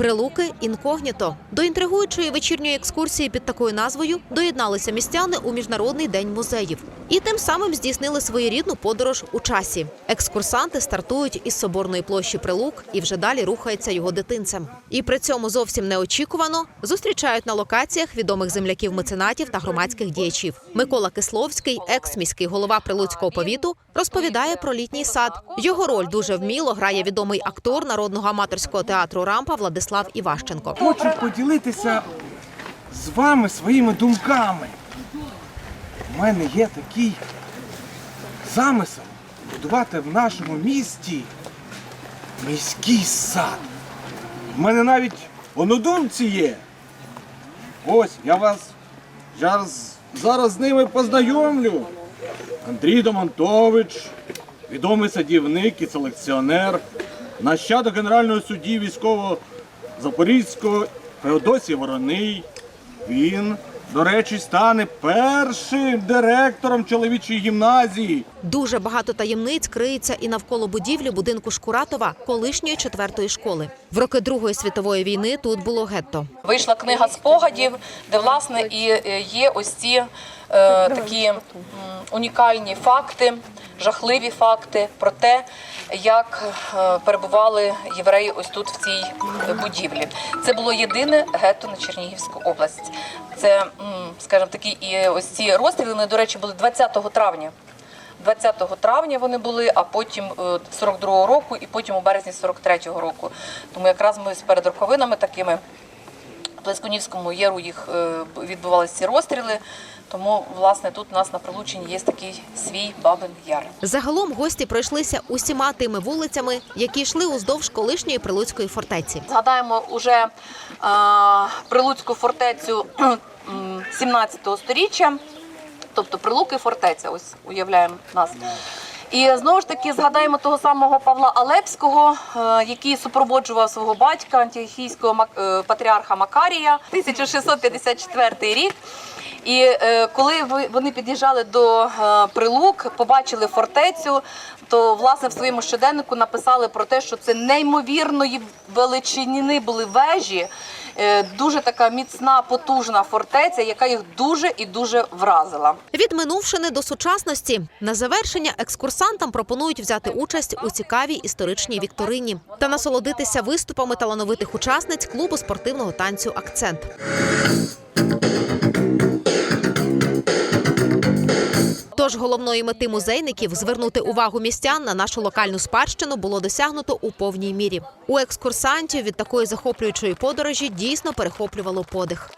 Прилуки інкогніто. До інтригуючої вечірньої екскурсії під такою назвою доєдналися містяни у міжнародний день музеїв і тим самим здійснили своєрідну подорож у часі. Екскурсанти стартують із соборної площі Прилук і вже далі рухаються його дитинцем. І при цьому зовсім неочікувано зустрічають на локаціях відомих земляків меценатів та громадських діячів. Микола Кисловський, екс-міський голова Прилуцького повіту, розповідає про літній сад. Його роль дуже вміло грає відомий актор народного аматорського театру Рампа Владислав Іващенко. Хочу поділитися з вами своїми думками. У мене є такий замисел будувати в нашому місті міський сад. У мене навіть однодумці є. Ось я вас зараз, зараз з ними познайомлю. Андрій Домонтович, відомий садівник і селекціонер, нащадок генерального судді військового Запорізького Феодосій Вороний. Він, до речі, стане першим директором чоловічої гімназії. Дуже багато таємниць криється і навколо будівлі будинку Шкуратова, колишньої четвертої школи. В роки Другої світової війни тут було гетто. Вийшла книга спогадів, де власне і е, є ось ці такі м, унікальні факти, жахливі факти про те, як е, перебували євреї ось тут в цій е, будівлі. Це було єдине гетто на Чернігівську область. Це, скажімо, такі і ось ці розстріли, вони, до речі, були 20 травня. 20 травня вони були, а потім е, 42-го року, і потім у березні 43-го року. Тому якраз ми з перед роковинами такими в Плескунівському єру їх е, відбувалися ці розстріли. Тому, власне, тут у нас на Прилучині є такий свій бабин яр. Загалом гості пройшлися усіма тими вулицями, які йшли уздовж колишньої прилуцької фортеці. Згадаємо уже е, Прилуцьку фортецю м, 17 сторіччя, тобто Прилуки фортеця, ось уявляємо нас. І знову ж таки згадаємо того самого Павла Алепського, е, який супроводжував свого батька антиохійського мак- е, патріарха Макарія 1654 рік. І е, коли ви- вони під'їжджали до е, Прилук, побачили фортецю, то власне в своєму щоденнику написали про те, що це неймовірної величини були вежі, е, дуже така міцна, потужна фортеця, яка їх дуже і дуже вразила. Від минувшини до сучасності на завершення екскурсантам пропонують взяти участь у цікавій історичній вікторині та насолодитися виступами талановитих учасниць клубу спортивного танцю Акцент. Тож головної мети музейників звернути увагу містян на нашу локальну спадщину було досягнуто у повній мірі. У екскурсантів від такої захоплюючої подорожі дійсно перехоплювало подих.